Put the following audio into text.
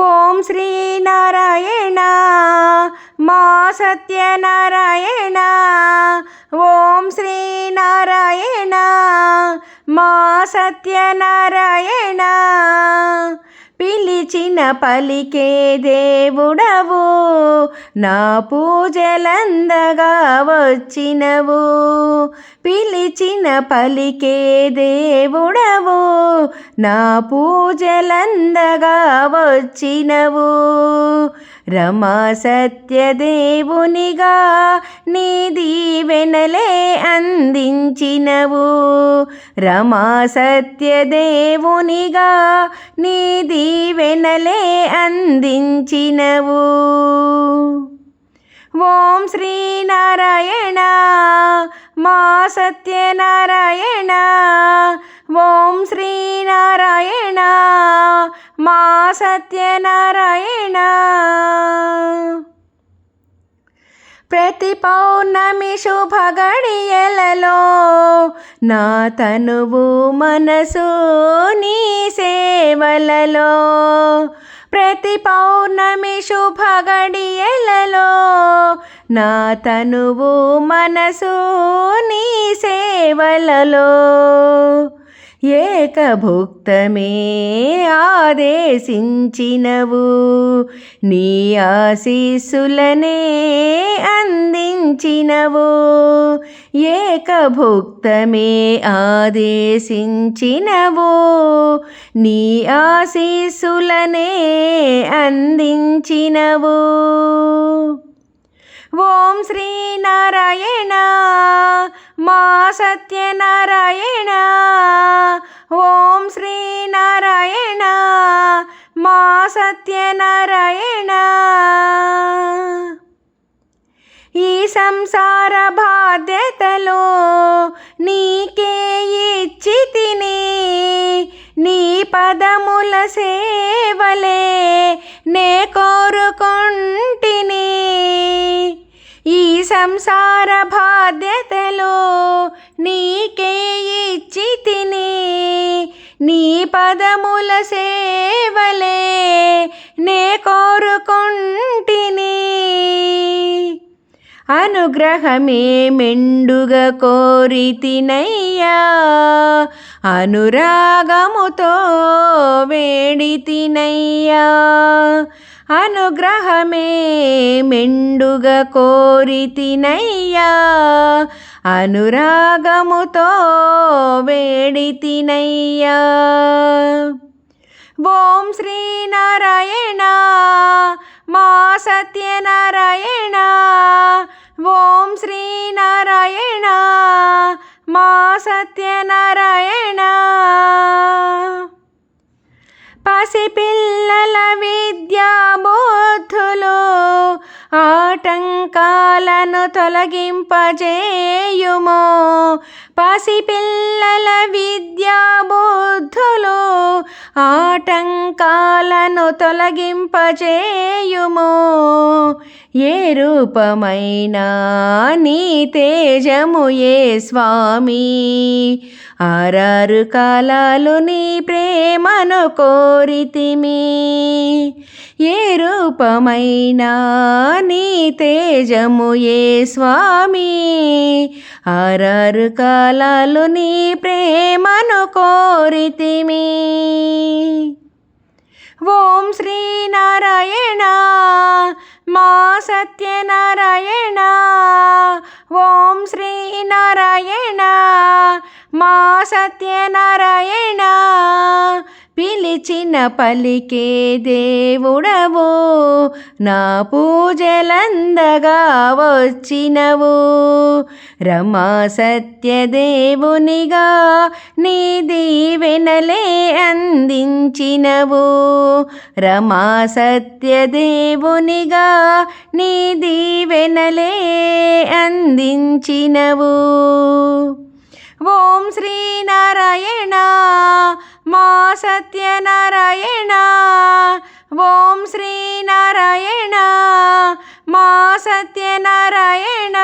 ఓం శ్రీ నారాయణ మా సత్యనారాయణ. ఓం శ్రీ నారాయణ మా సత్యనారాయణ. పిలిచిన పలికే దేవుడవు. నా పూజలందగా వచ్చినవు. పిలిచిన పలికే దేవుడవు. నా పూజలందగా వచ్చినవు. రమా సత్యదేవునిగా నీ దీవెనలే అందించినవు. రమా సత్యదేవునిగా నీ దీవెనలే అందించినవు. ఓం శ్రీనారాయణ మా సత్యనారాయణ సత్యనారాయణ. ప్రతి పౌర్ణమి శుభ గడియలలో నా తనువు మనసు నీ సేవలలో. ప్రతి పౌర్ణమి శుభ గడియలలో నా తనువు మనసు నీ సేవలలో. ఏకభుక్తమే ఆదేశించినవు. నీ ఆశీస్సులనే అందించినవు. ఏకభుక్తమే ఆదేశించినవు. నీ ఆశీస్సులనే అందించినవు. ఓం శ్రీనారాయణ నారాయణ సత్యనారాయణ. ఓం శ్రీనారాయణ. మా సత్యనారాయణ. ఈ సంసార బాధ్యతలో నీకే ఇచ్చి తిని నీ పదముల సేవలే నే కోరుకుంటు సంసార బాధ్యతలు నీకే ఇచ్చి తిని నీ పదముల సేవలే నే కోరుకుంటిని. అనుగ్రహమే మెండుగా కోరితినయ్యా అనురాగముతో వేడితినయ్యా అనుగ్రహమే మెండుగా కోరితినయ్యా అనురాగముతో వేడితినయ్యా ఓం శ్రీనారాయణ మా సత్యనారాయణ ఓం శ్రీనారాయణ మా సత్యనారాయణ పసిపిల్లల విద్యా బోధులు ఆటంకాలను తొలగింపజేయుము. పసిపిల్లల విద్యా బుద్ధులు ఆటంకాలను తొలగింపజేయుము. ఏ రూపమైనా నీ తేజము ఏ స్వామి? ఆరారు కాలాలు నీ ప్రేమను కోరితిమి. ఏ రూపమైనా నీ తేజము ఏ స్వామి? ఆరారు కాలాలు నీ ప్రేమను కోరితిమి. ఓం శ్రీనారాయణ మా సత్యనారాయణ. ఓం శ్రీనారాయణ మా సత్యనారాయణ పిలిచిన పలికే దేవుడవు నా పూజలందగా వచ్చినవు. రమా సత్యదేవునిగా నీ దీవెనలే అందించినవు. రమా సత్యదేవునిగా నీ దీవెనలే అందించినవు. सत्यनारायण। ॐ श्रीनारायण। मा सत्यनारायण।